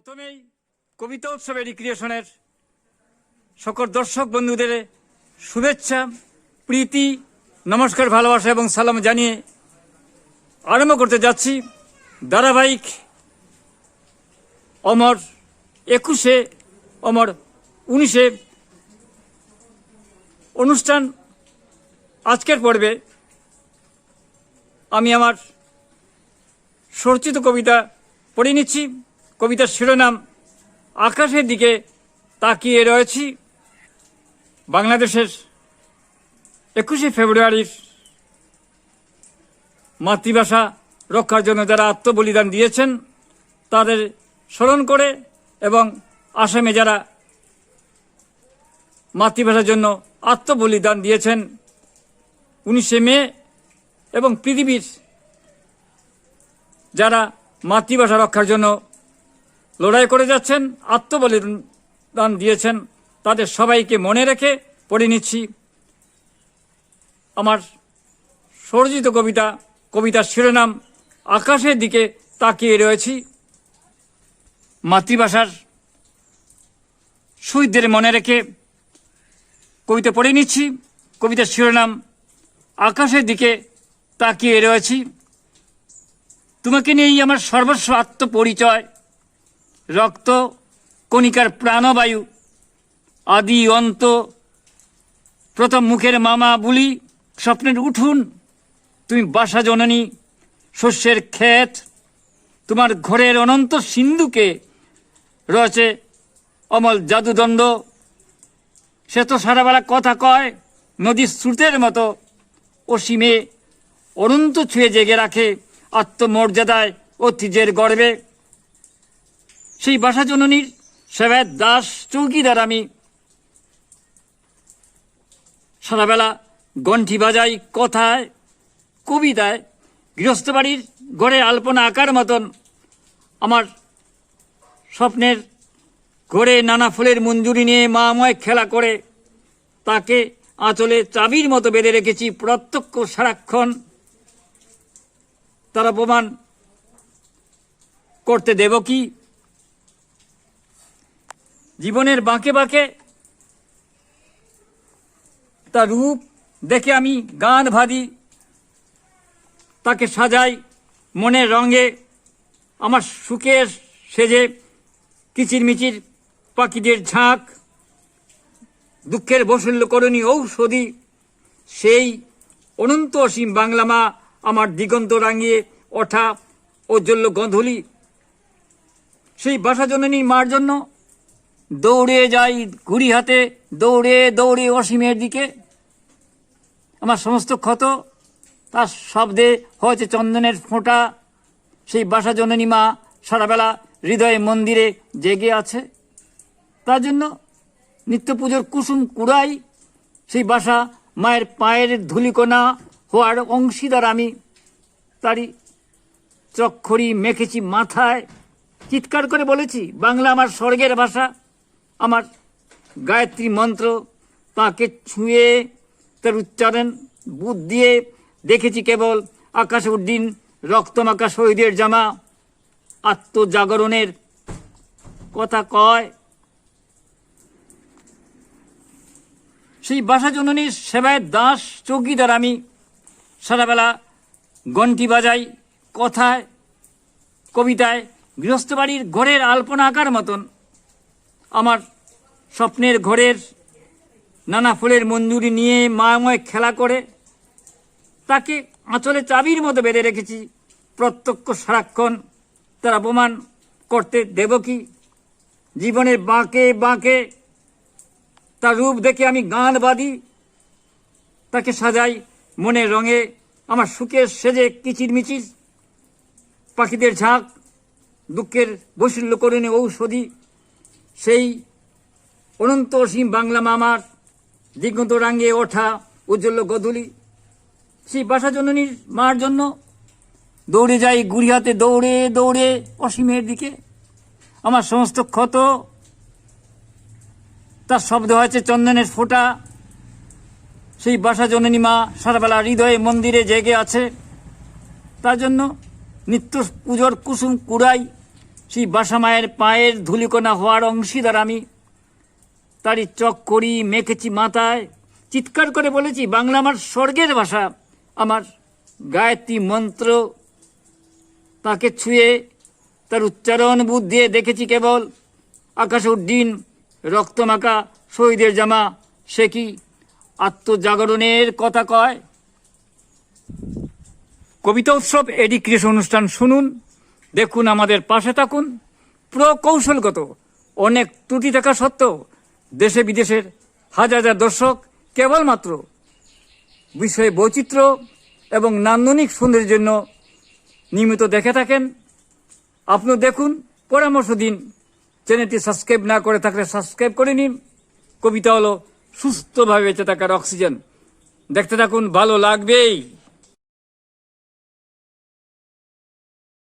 প্রথমেই কবিতা উৎসবের রিক্রিয়েশনের সকল দর্শক বন্ধুদের শুভেচ্ছা, প্রীতি, নমস্কার, ভালোবাসা এবং সালাম জানিয়ে আরম্ভ করতে যাচ্ছি। ধারাবাহিক অমর একুশে অমর উনিশে অনুষ্ঠান আজকের পর্বে আমি আমার সরচিত কবিতা পড়ে নিচ্ছি। কবিতার শিরোনাম আকাশের দিকে তাকিয়ে রয়েছি। বাংলাদেশের একুশে ফেব্রুয়ারির মাতৃভাষা রক্ষার জন্য যারা আত্মবলিদান দিয়েছেন, তাদের স্মরণ করে এবং আসামে যারা মাতৃভাষার জন্য আত্মবলিদান দিয়েছেন, উনিশে মে এবং পৃথিবীর যারা মাতৃভাষা রক্ষার জন্য লড়াই করে যাচ্ছেন, আত্মবলিদান দিয়েছেন, তাদের সবাইকে মনে রেখে পড়ে নিচ্ছি। আমার সরজিত কবিতা, কবিতার শিরোনাম, আকাশের দিকে তাকিয়ে রয়েছি। মাতৃভাষার শহীদদের মনে রেখে কবিতা পড়ে নিচ্ছি। কবিতার শিরোনাম, আকাশের দিকে তাকিয়ে রয়েছি। তোমাকে নিয়েই আমার সর্বস্ব আত্মপরিচয়। রক্ত, কণিকার প্রাণবায়ু, আদি অন্ত, প্রথম মুখের মামা বুলি, স্বপ্নের উঠুন, তুমি বাসা জননী, শস্যের ক্ষেত, তোমার ঘরের অনন্ত সিন্ধুকে রয়েছে অমল জাদুদণ্ড। সে তো সারাবেলা কথা কয় নদীর স্রোতের মতো অসীমে অনন্ত ছুঁয়ে জেগে রাখে আত্মমর্যাদায় ঐতিহ্যের গর্বে। সেই বাসা জননীর সেবায় দাস চৌকিদার আমি। সারাবেলা গণ্ঠি বাজাই কথায়, কবিতায় গৃহস্থ বাড়ির ঘরে আলপনা আঁকার মতন। আমার স্বপ্নের ঘরে নানা ফুলের মঞ্জুরি নিয়ে মাময় খেলা করে। তাকে আঁচলে চাবির মতো বেঁধে রেখেছি প্রত্যক্ষ সারাক্ষণ। তারা প্রমাণ করতে দেব কি? জীবনের বাঁকে বাঁকে তার রূপ দেখে আমি গান ভাদি, তাকে সাজাই মনের রঙে, আমার সুখের সেজে কিচিরমিচির পাখিদের ঝাঁক, দুঃখের বসল্যকরণী ঔষধি, সেই অনন্ত অসীম বাংলা মা আমার দিগন্ত রাঙিয়ে ওঠা ঔজ্জ্বল্য গন্ধলি। সেই বাসা জননী মার জন্য দৌড়ে যাই ঘুড়ি হাতে, দৌড়ে দৌড়ে অসীমের দিকে। আমার সমস্ত ক্ষত, তার শব্দে হয়েছে চন্দনের ফোঁটা। সেই বাসা জননী মা সারাবেলা হৃদয়ে মন্দিরে জেগে আছে। তার জন্য নিত্য পুজোর কুসুম কুড়াই, সেই বাসা মায়ের পায়ের ধুলিকোনা হওয়ার অংশীদার আমি। তারই চক্ষরি মেখেছি মাথায়। চিৎকার করে বলেছি, বাংলা আমার স্বর্গের ভাষা। আমার গায়ত্রী মন্ত্র তাকে ছুঁয়ে তার উচ্চারণ, বুধ দিয়ে দেখেছি কেবল আকাশ উদ্দিন রক্তমাকা শহীদের জামা। আত্মজাগরণের কথা কয়। সেই বাসা জননীর সেবায় দাস চৌকিদার আমি। সারাবেলা গন্টি বাজাই, কথায়, কবিতায় গৃহস্থ বাড়ির ঘরের আলপনা আঁকার মতন। আমার স্বপ্নের ঘরের নানা ফুলের মঞ্জুরি নিয়ে মায়াময় খেলা করে তাকে আঁচলে চাবির মতো বেঁধে রেখেছি। প্রত্যক্ষ সারাক্ষণ তার অপমান করতে দেব কি? জীবনের বাঁকে বাঁকে তার রূপ দেখে আমি গান বাঁধি। তাকে সাজাই মনের রঙে, আমার সুখের সেজে কিচিরমিচির। পাখিদের ঝাঁক, দুঃখের বৈশল্য করিনি ঔষধি। সেই অনন্ত অসীম বাংলা মামার দিগন্ত রাঙে ওঠা উজ্জ্বল গধূলি সেই বাসা জননীর মার জন্য দৌড়ে যাই গুড়িয়াতে, দৌড়ে দৌড়ে অসীমের দিকে। আমার সমস্ত ক্ষত, তার শব্দ হয়েছে চন্দনের ফোঁটা। সেই বাসা জননী মা সারাবেলা হৃদয়ে মন্দিরে জেগে আছে। তার জন্য নিত্য পুজোর কুসুম কুড়াই সেই বাসা মায়ের পায়ের ধুলিকণা হওয়ার অংশীদার আমি। তারই চক করি মেখেছি মাথায়। চিৎকার করে বলেছি, বাংলা আমার স্বর্গের ভাষা। আমার গায়ত্রী মন্ত্র তাকে ছুঁয়ে তার উচ্চারণ বুধ দিয়ে দেখেছি কেবল। আকাশ উড্ডিন রক্তমাখা শহীদের জামা, সে কি আত্মজাগরণের কথা কয়? কবিতা উৎসব এডুকেশন অনুষ্ঠান শুনুন। দেখুন আমাদের পাশে থাকুন। প্রকৌশলগত অনেক ত্রুটি থাকা সত্ত্বেও দেশে বিদেশের হাজার হাজার দর্শক কেবলমাত্র বিষয়ে বৈচিত্র্য এবং নান্দনিক সৌন্দর্যের জন্য নিয়মিত দেখে থাকেন। আপনি দেখুন, পরামর্শ দিন। চ্যানেলটি সাবস্ক্রাইব না করে থাকলে সাবস্ক্রাইব করে নিন। কবিতা হলো সুস্থভাবে বেঁচে থাকার অক্সিজেন। দেখতে থাকুন, ভালো লাগবেই।